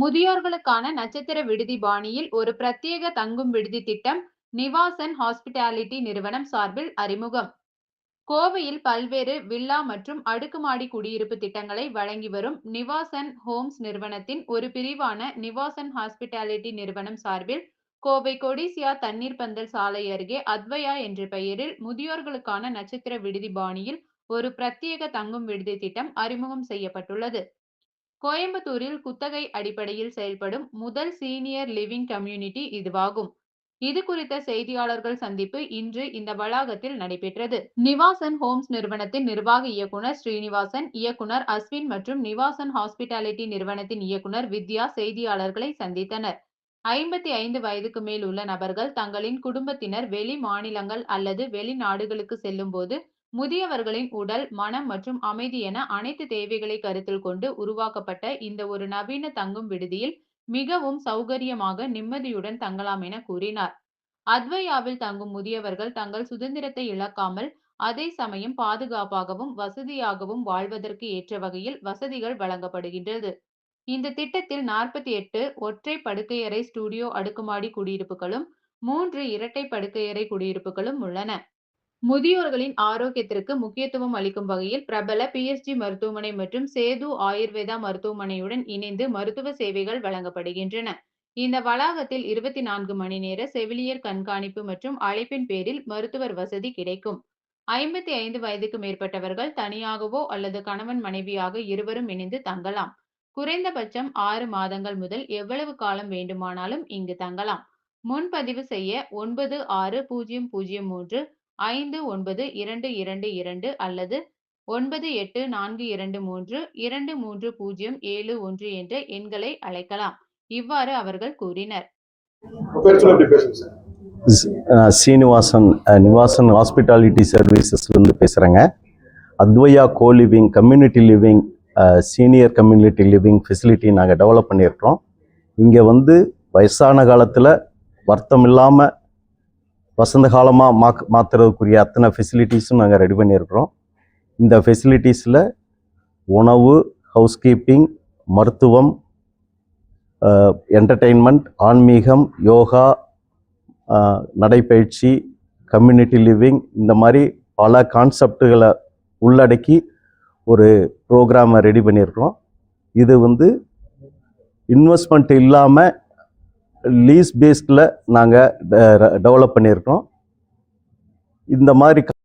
முதியோர்களுக்கான நட்சத்திர விடுதி பாணியில் ஒரு பிரத்யேக தங்கும் விடுதி திட்டம் நிவாசன் ஹாஸ்பிட்டாலிட்டி நிறுவனம் சார்பில் அறிமுகம். கோவையில் பல்வேறு வில்லா மற்றும் அடுக்குமாடி குடியிருப்பு திட்டங்களை வழங்கி வரும் நிவாசன் ஹோம்ஸ் நிறுவனத்தின் ஒரு பிரிவான நிவாசன் ஹாஸ்பிட்டாலிட்டி நிறுவனம் சார்பில் கோவை கொடிசியா தண்ணீர் பந்தல் சாலை அருகே அத்வயா என்ற பெயரில் முதியோர்களுக்கான நட்சத்திர விடுதி பாணியில் ஒரு பிரத்யேக தங்கும் விடுதி திட்டம் அறிமுகம் செய்யப்பட்டுள்ளது. கோயம்புத்தூரில் குத்தகை அடிப்படையில் செயல்படும் முதல் சீனியர் லிவிங் கம்யூனிட்டி இதுவாகும். இது குறித்த செய்தியாளர்கள் சந்திப்பு இன்று இந்த வளாகத்தில் நடைபெற்றது. நிவாசன் ஹோம்ஸ் நிறுவனத்தின் நிர்வாக இயக்குனர் ஸ்ரீனிவாசன் இயக்குனர் அஸ்வின் மற்றும் நிவாசன் ஹாஸ்பிட்டாலிட்டி நிறுவனத்தின் இயக்குனர் வித்யா செய்தியாளர்களை சந்தித்தனர். ஐம்பத்தி ஐந்து வயதுக்கு மேல் உள்ள நபர்கள் தங்களின் குடும்பத்தினர் வெளி மாநிலங்கள் அல்லது வெளிநாடுகளுக்கு செல்லும் போது முதியவர்களின் உடல் மனம் மற்றும் அமைதி என அனைத்து தேவைகளை கருத்தில் கொண்டு உருவாக்கப்பட்ட இந்த ஒரு நவீன தங்கும் விடுதியில் மிகவும் சௌகரியமாக நிம்மதியுடன் தங்கலாம் என கூறினார். அத்வயாவில் தங்கும் முதியவர்கள் தங்கள் சுதந்திரத்தை இழக்காமல் அதே சமயம் பாதுகாப்பாகவும் வசதியாகவும் வாழ்வதற்கு ஏற்ற வகையில் வசதிகள் வழங்கப்படுகின்றது. இந்த திட்டத்தில் நாற்பத்தி எட்டு ஒற்றை படுக்கையறை ஸ்டுடியோ அடுக்குமாடி குடியிருப்புகளும் மூன்று இரட்டை படுக்கையறை குடியிருப்புகளும் உள்ளன. முதியோர்களின் ஆரோக்கியத்திற்கு முக்கியத்துவம் அளிக்கும் வகையில் பிரபல பிஎஸ்ஜி மருத்துவமனை மற்றும் சேது ஆயுர்வேதா மருத்துவமனையுடன் இணைந்து மருத்துவ சேவைகள் வழங்கப்படுகின்றன. இந்த வளாகத்தில் இருபத்தி நான்கு மணி நேர செவிலியர் கண்காணிப்பு மற்றும் அழைப்பின் பேரில் மருத்துவர் வசதி கிடைக்கும். ஐம்பத்தி ஐந்து வயதுக்கு மேற்பட்டவர்கள் தனியாகவோ அல்லது கணவன் மனைவியாக இருவரும் இணைந்து தங்கலாம். குறைந்தபட்சம் ஆறு மாதங்கள் முதல் எவ்வளவு காலம் வேண்டுமானாலும் இங்கு தங்கலாம். முன்பதிவு செய்ய ஒன்பது ஆறு பூஜ்ஜியம் பூஜ்ஜியம் மூன்று ஐந்து ஒன்பது இரண்டு இரண்டு இரண்டு அல்லது ஒன்பது எட்டு நான்கு இரண்டு மூன்று இரண்டு மூன்று பூஜ்ஜியம் ஏழு ஒன்று என்ற எண்களை அழைக்கலாம். இவ்வாறு அவர்கள் கூறினர். சீனிவாசன் நிவாசன் ஹாஸ்பிட்டாலிட்டி சர்வீசஸ்லேருந்து பேசுகிறேங்க Advaya co living community living senior community living facility நாங்கள் டெவலப் பண்ணியிருக்கிறோம். இங்கே வந்து வயசான காலத்தில் வருத்தம் இல்லாமல் வசந்த காலமாக மா மாற்றுறதுக்குரிய அத்தனை ஃபெசிலிட்டிஸும் நாங்கள் ரெடி பண்ணியிருக்கிறோம். இந்த ஃபெசிலிட்டிஸில் உணவு ஹவுஸ்கீப்பிங் மருத்துவம் என்டர்டெயின்மெண்ட் ஆன்மீகம் யோகா நடைப்பயிற்சி கம்யூனிட்டி லிவிங் இந்த மாதிரி பல கான்செப்டுகளை உள்ளடக்கி ஒரு ப்ரோக்ராமை ரெடி பண்ணியிருக்கிறோம். இது வந்து இன்வெஸ்ட்மெண்ட் இல்லாமல் லீஸ் பேஸ்டில் நாங்கள் டெவலப் பண்ணியிருக்கோம். இந்த மாதிரி